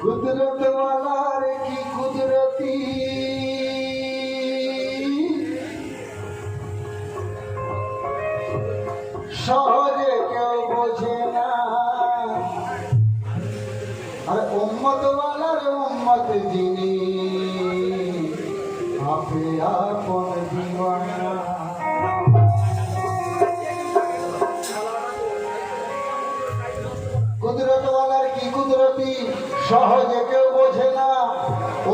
কুদরত ওয়ালার কি কুদরতি সহজে সহজে কেউ বোঝে না।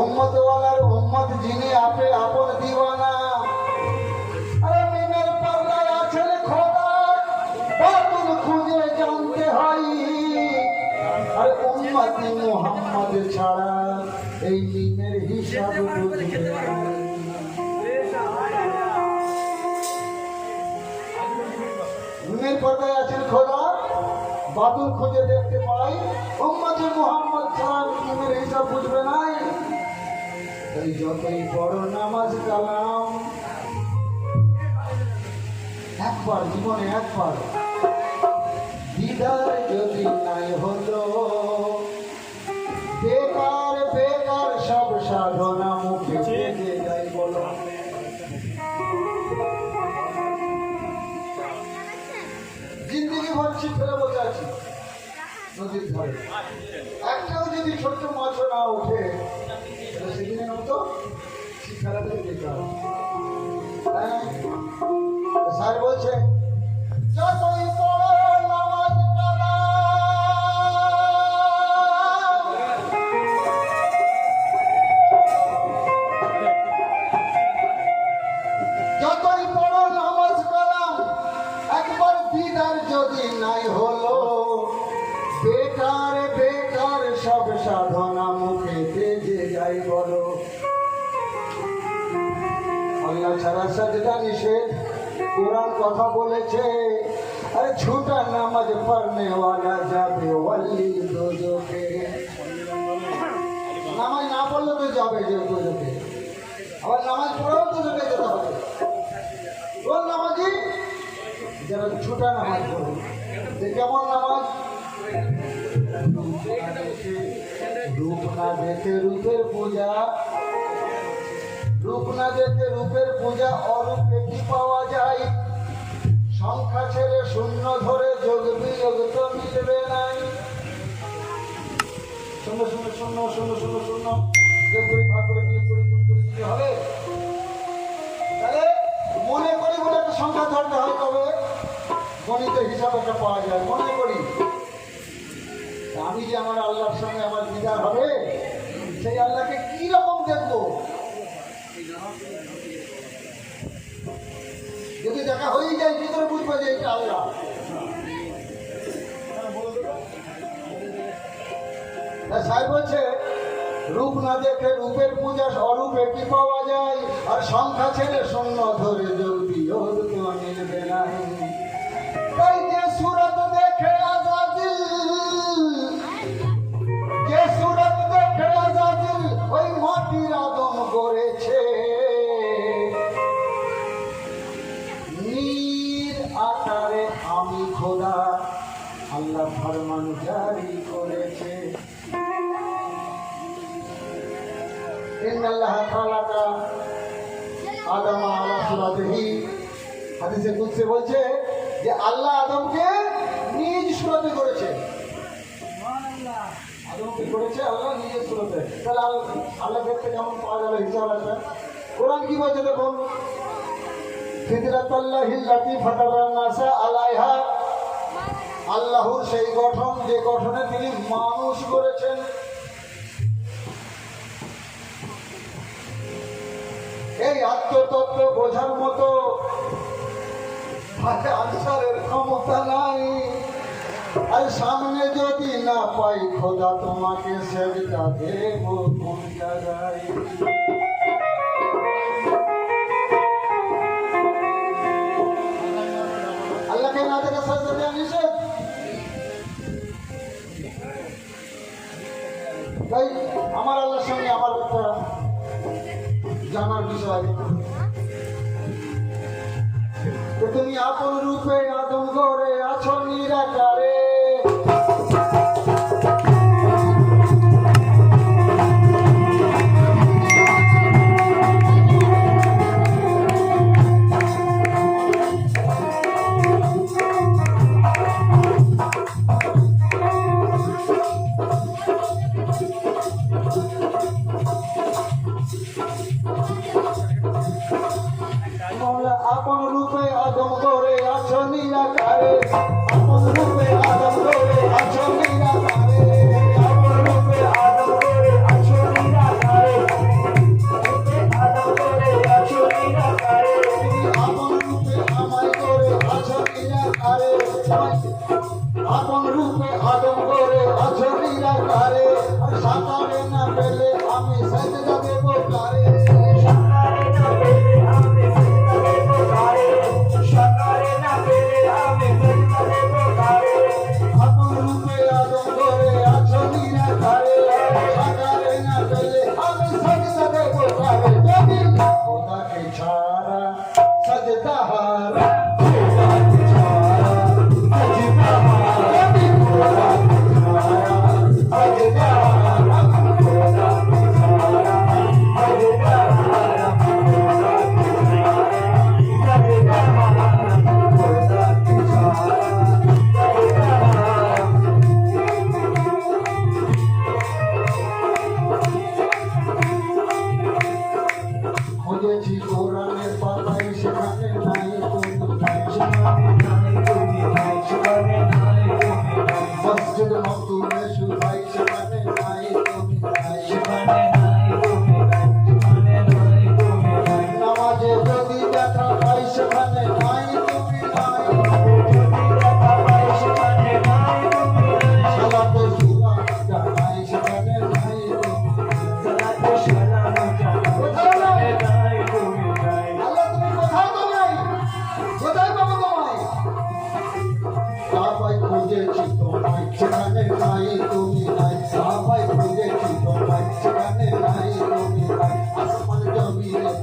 উম্মতওয়ালার উম্মত যিনি আপে আপন দিওয়ানা। আরে খোদা, বাতুল খুঁজে আর ছাড়া এই। পর্দায় আছেন খোদা বাদুর খুঁজে দেখতে পাই। উম্মতে মোহাম্মদ একবার জীবনে একবার দিদার যদি নাই হলো বেকার বেকার সব সাধনা মুখে যায় বলো জিন্দগি ভর ছিপ ফেলে বসে আছি। নদীর ধারে একটাও যদি ছোট্ট মাছও না ওঠে সেদিনের মতো ছিপ যেতে হবে হ্যাঁ? স্যার বলছে বেকার বেকার সব সাধনা মুখে তেজে যাই বলো। আল্লাহ ছাড়া সাজদা নিষেধ কোরআন কথা বলেছে। আরে ঝুটা নামাজ পড়নে ওয়ালা যাবে ওয়ালি দোজকে। নামাজ না পড়লে তো যাবে যে দোজকে। আবার নামাজ পড়েও দোজকে যেতে হবে। কোন নামাজি যারা ছোটা নামাজ পড়ে। যে কেমন নামাজ? রূপের পূজা রূপ না রূপের পূজা অরূপে কি পাওয়া যায়? সংখ্যা ছেড়ে শূন্য ধরে যোগ বিয়োগ নাই। শূন্য শূন্য শূন্য শূন্য শূন্য শূন্য। করে তাহলে মনে করি সংখ্যা ধরতে হয় তবে গণিতের হিসাব একটা পাওয়া যায়। মনে করি আমি যে আমার আল্লাহর সঙ্গে আমার দিদার হবে, সেই আল্লাহকে কি রকম দেখব? যদি দেখা হয়েই যায় করে বুঝব যে এটা আল্লাহ। সাহেব বলছে, রূপ না দেখে রূপের পূজা অরূপে কি পাওয়া যায়? আর সংখ্যা ছেড়ে শূন্য ধরে যদি হাদিসে কুদসি বলছে যে আল্লাহ আদমকে নিজ সুরতে করেছে। করেছে? আল্লাহ নিজের সুরতে। তাহলে আল্লাহ দেখতে যেমন পাওয়া যাবে হিসাব আছে। কোরআন কি বলছে দেখুন? ফিতরাতাল্লাহিল্লাতি ফাতারান নাসা আলাইহা। আল্লাহর সেই গঠন যে গঠনে তিনি মানুষ করেছেন। এই আত্মতত্ত্ব বোঝার মতো আর সামনে যদি না পাই, খোদা তোমাকে সেবিকা দেব কোন জায়গায় আমার আল্লাহর সঙ্গে আমার জানার বিষয়। আপন রূপে আদম করে আছো নিরাকারে। আপন রূপে রে আছো নিরাকারে। আপন রূপে আদম রে আছো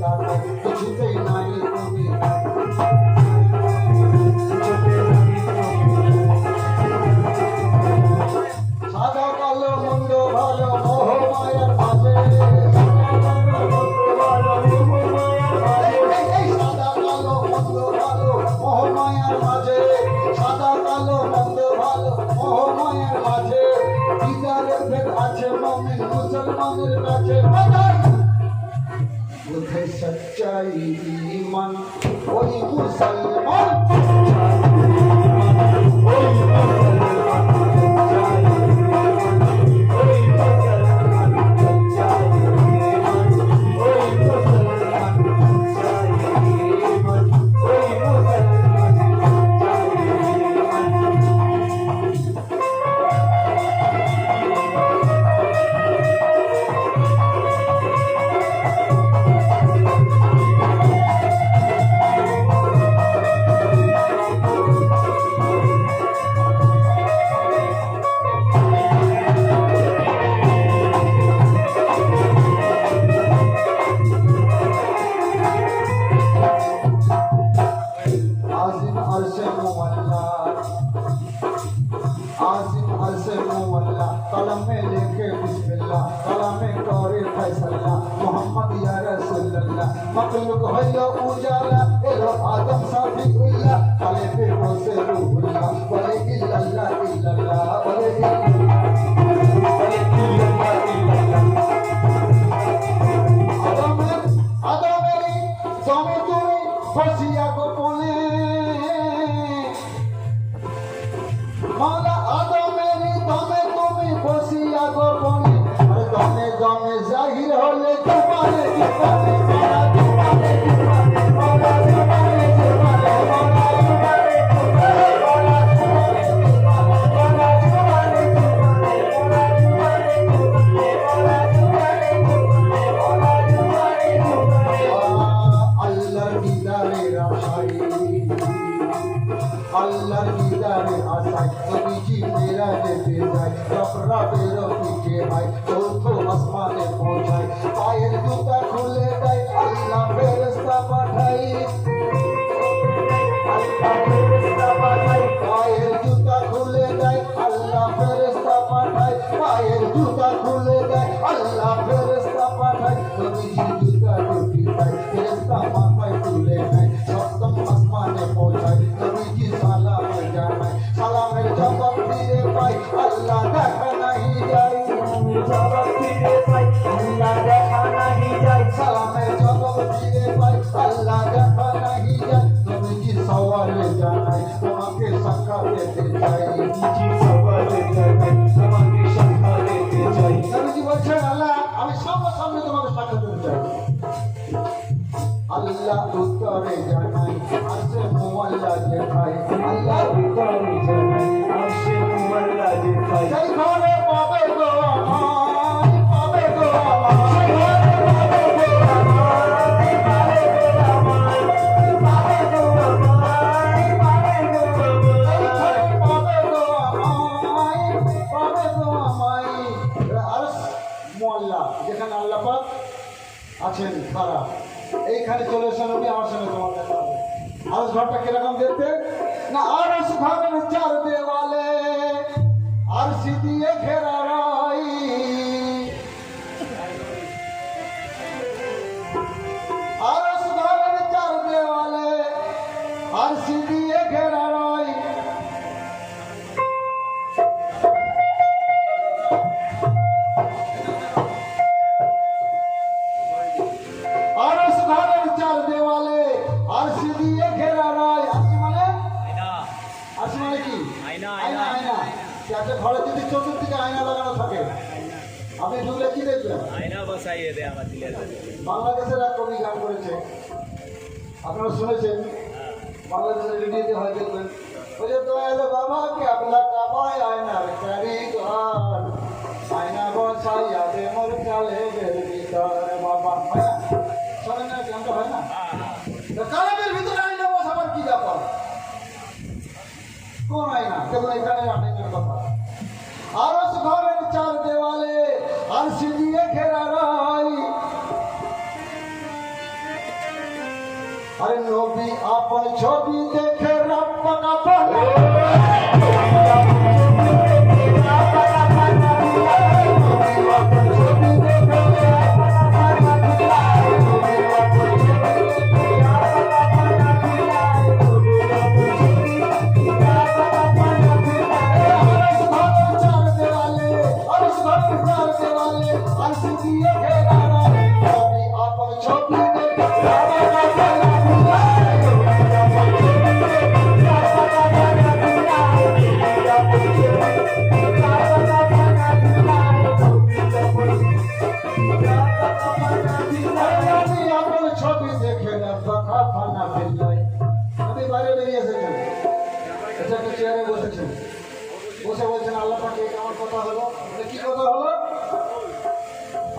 啊。रसल्ला मोहम्मद या रसल्ला मखलूक है उजाला एरो आदम साफी হলে তোমার দুবার ভুলে দেয় আল্লাহ ফেরেস্তা পাঠায়। তুমি আরস ঘরটা কীরকম দেখতে না আরস ঘরের চার দেওয়ালে আর দিয়ে ঘেরা রই আরস ঘরের চার দেওয়ালে আর দিয়ে ঘেরা তো কালেবের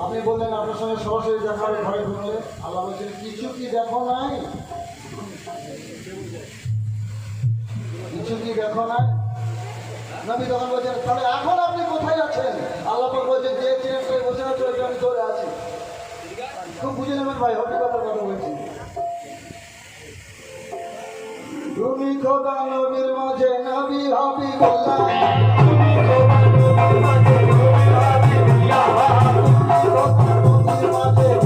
আপনি বললেন আপনার সঙ্গে সরাসরি দেখা হবে, ঘরে ঢুকলে আল্লাহ বলছেন, কিছু কি দেখো নাই? কিছু কি দেখো নাই? নবী তখন বলছেন, তাহলে এখন আপনি কোথায় আছেন? আল্লাহ বলছেন যে চেয়ারটায় বসে আছো ওইটা আমি ধরে আছি। খুব বুঝে নেবেন ভাই হকিকতের কথা বলছি। তুমি খোদা নবীর মাঝে নবী হাবি বললাম তুমি Deus.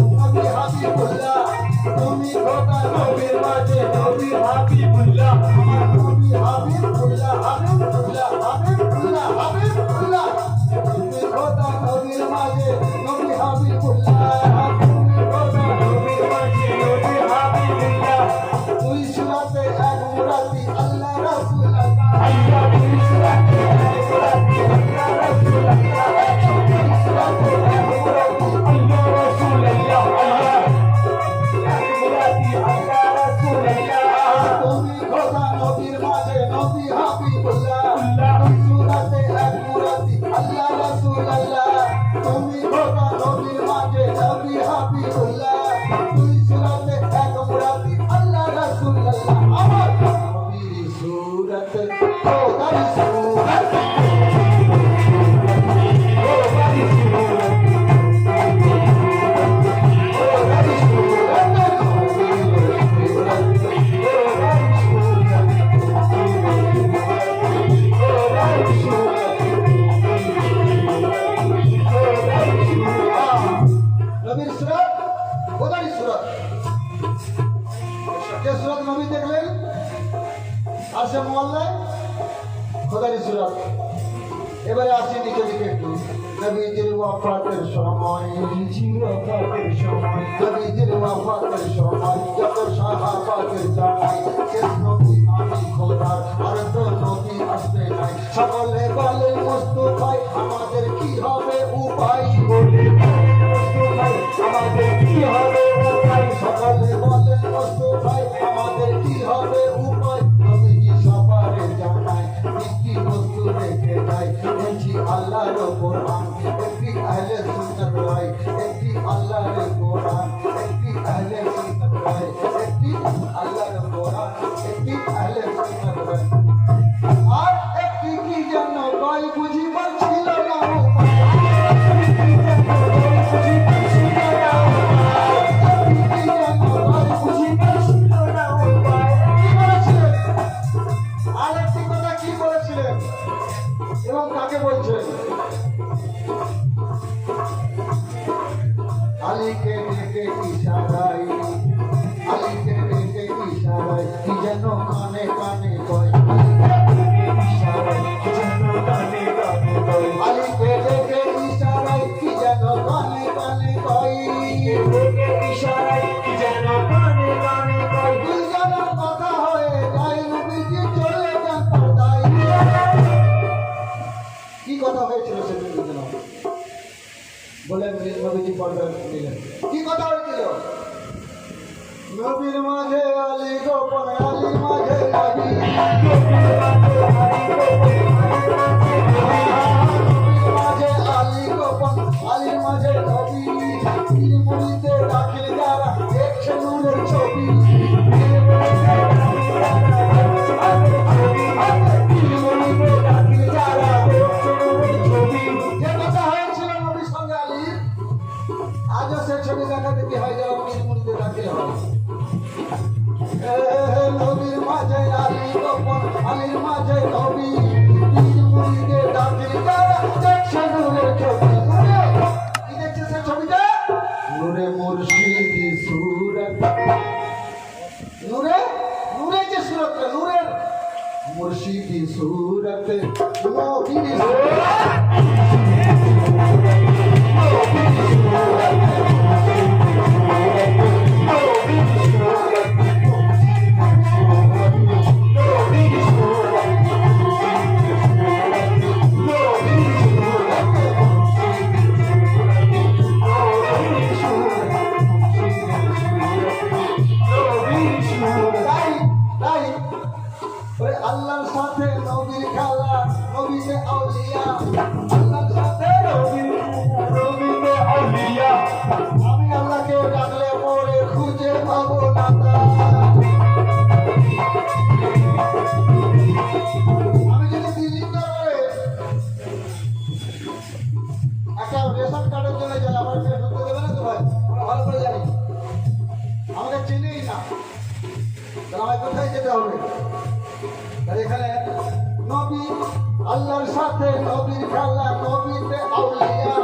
খোদার সুরত সময় ওয়াফাতের সময় নবীজির ওয়াফাতের সময় যত সাহাবাদের জানাই শেষ নবী আমি খোদার আর তো নবী আসবে নাই সকলে বলে মুস্তফাই আমাদের কি হবে উপায় বলে মুস্তফাই আমাদের কি যায় একটি আহলে সুন্নাত রায় একটি আল্লাহর কোরআন একটি আহলে সুন্নাত রায় একটি আল্লাহর কোরআন একটি আহলে সুন্নাত রায় কি কথা হয়েছিল? নবীর মাঝে আজও সে ছবি দেখা দেখি হয় যারা পীর মুড়িতে দাখিল হয় নবীর মাঝে সে ছবিটা নূরে মুর্শিদি সুরত। নূরে? নূরে যে সুরত নূরের। মুর্শিদি সুরত নবীর সুরত। তাহলে কোথায় যেতে হবে? এখানে নবী আল্লাহর সাথে নবীর খেলা নবীতে আউলিয়া